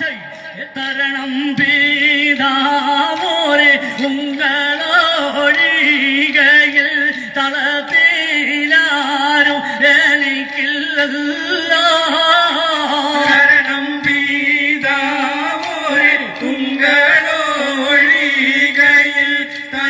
தரணம் பீதாமோரே உங்களோழிகையில் தளத்திலாரும் எனக்கில்லது தரணம் பீதாமோரே உங்களோழிகையில் தள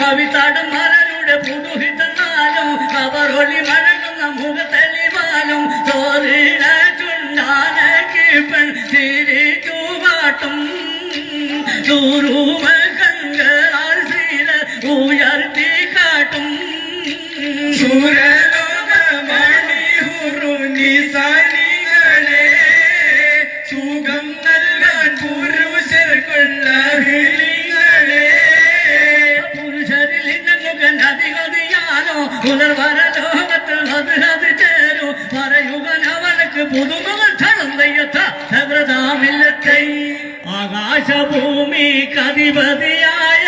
കവിതാടം മരയുടെ പുതുഹിതനാലും അവർ ഒളി മഴങ്ങുന്ന മുഖത്തെളിവാലും ചോറിട ചുണ്ടാനക്ക് പെൺ ചിരിക്കുവാട്ടും ചൂരുമ കങ്കളാൽ സീല ഉയർത്തി കാട്ടും. സുരലോകമണിയൂറും നിസനികളെ നദികതിയാലോ അതിനത് ചേരൂ പറയുവൻ അവനക്ക് പുതുമകൾ തളന്തയ്യത്ത സകൃതാമില്ലത്തെ ആകാശഭൂമി കതിപതിയായ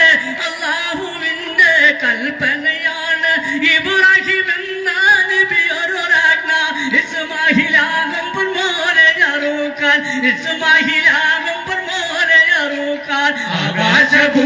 അള്ളാഹുവിന്റെ കൽപ്പനയാണ്. ഇബ്രാഹിം എന്ന നബി ഒരു രാജ്ഞ ഇസ്മാഹിലാകുമ്പോൾ മോനെ അറുക്കാൻ. ഇസ്മാഹിലാകും മോനെ അറുക്കാൻ. ആകാശഭൂമി